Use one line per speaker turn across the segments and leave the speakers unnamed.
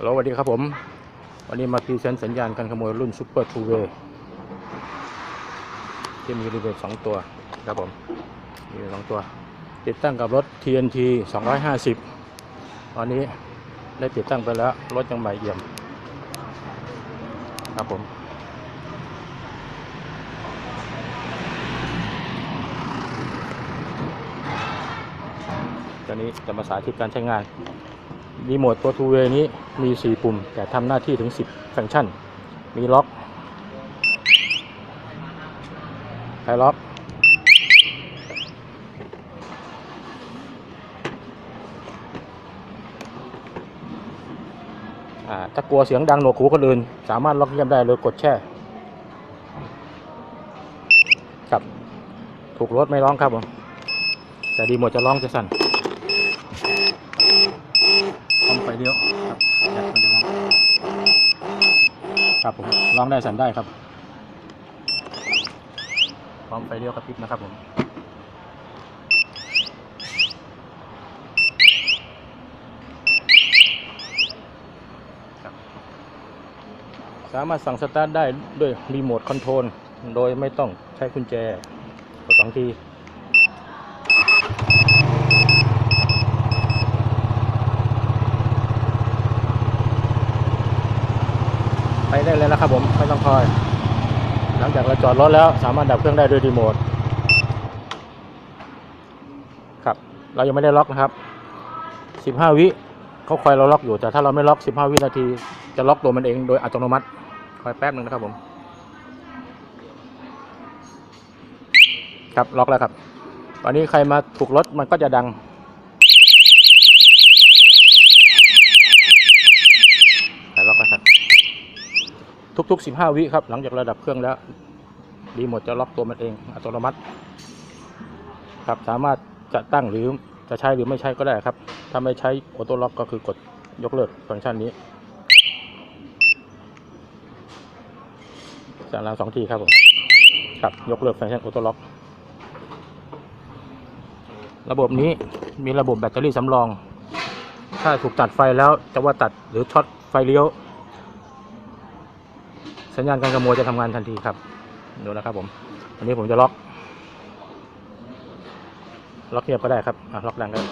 ฮัลโหลสวัสดีครับผม วันนี้มาพรีเซนต์สัญญาณการขโมยรุ่นซูเปอร์ทูเวย์ที่มีรีเวทสองตัวครับผมมีสองตัว ติดตั้งกับรถ TNT 250 ตอนนี้ได้ติดตั้งไปแล้ว รถยังใหม่เอี่ยม ครับผมตอนนี้จะมาสาธิตการใช้งาน รีโมทตัวทูเวนี้มี 4 ปุ่ม แต่ทำหน้าที่ถึง 10 ฟังก์ชัน มีล็อกไฮล็อก ถ้ากลัวเสียงดังหนวกหูคนอื่น สามารถล็อกเงียบได้โดยกดแช่ครับถูกรถไม่ร้องครับผม แต่ดีโมดจะร้องจะสั่น ทำไฟเดียวครับจ็คมันจะร้องครับผมร้องได้สั่นได้ครับ พร้อมไฟเดียวกระพริบนะครับผมสามารถสั่งสตาร์ทได้ด้วยรีโมทคอนโทรลโดยไม่ต้องใช้กุญแจกดสองที ได้เลยนะครับผมไม่ต้องคอย หลังจากเราจอดรถแล้วสามารถดับเครื่องได้ด้วยรีโมทครับเรายังไม่ได้ล็อกนะครับ15 วิเขาคอยเราล็อกอยู่แต่ถ้าเราไม่ล็อก 15 วินาทีจะล็อกตัวมันเองโดยอัตโนมัติคอยแป๊บหนึ่งนะครับผมครับล็อกแล้วครับตอนนี้ใครมาถูกรถมันก็จะดัง ใครล็อกแล้วครับ ทุก ๆ 15 วิครับ หลังจากระดับเครื่องแล้ว รีโมทจะล็อกตัวมันเองอัตโนมัติ ครับสามารถจะตั้งหรือจะใช้หรือไม่ใช้ก็ได้ครับ ถ้าไม่ใช้ออโต้ล็อกก็คือกดยกเลิกฟังก์ชันนี้สั่งลังสองทีครับผมครับยกเลิกฟังก์ชันออโต้ล็อก ระบบนี้มีระบบแบตเตอรี่สำรอง ถ้าถูกตัดไฟแล้วจะว่าตัดหรือช็อตไฟเลี้ยว สัญญาณการขโมยจะทำงานทันทีครับดูนะครับผมอันนี้ผมจะล็อกล็อกเงียบก็ได้ครับล็อกดังก็ได้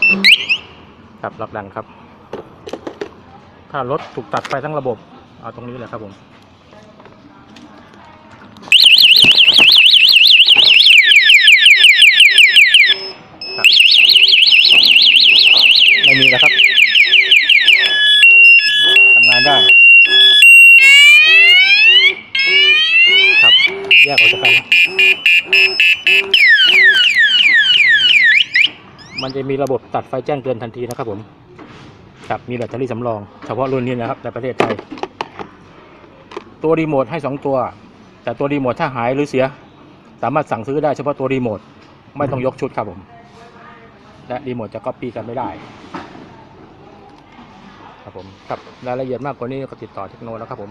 ครับล็อกดังครับ ถ้ารถถูกตัดไฟทั้งระบบ เอาตรงนี้เลยครับผมไม่มีแล้วครับทำงานได้ ครับ แยกออกจากกันนะมันจะมีระบบตัดไฟแจ้งเตือนทันทีนะครับผมครับมีแบตเตอรี่สำรอง เฉพาะรุ่นนี้นะครับในประเทศไทย ตัวรีโมทให้สองตัว แต่ตัวรีโมทถ้าหายหรือเสีย สามารถสั่งซื้อได้เฉพาะตัวรีโมทไม่ต้องยกชุดครับผม และรีโมทจะก๊อปปี้กันไม่ได้ ครับผมครับรายละเอียดมากกว่านี้ก็ติดต่อเทคโนแล้วครับผม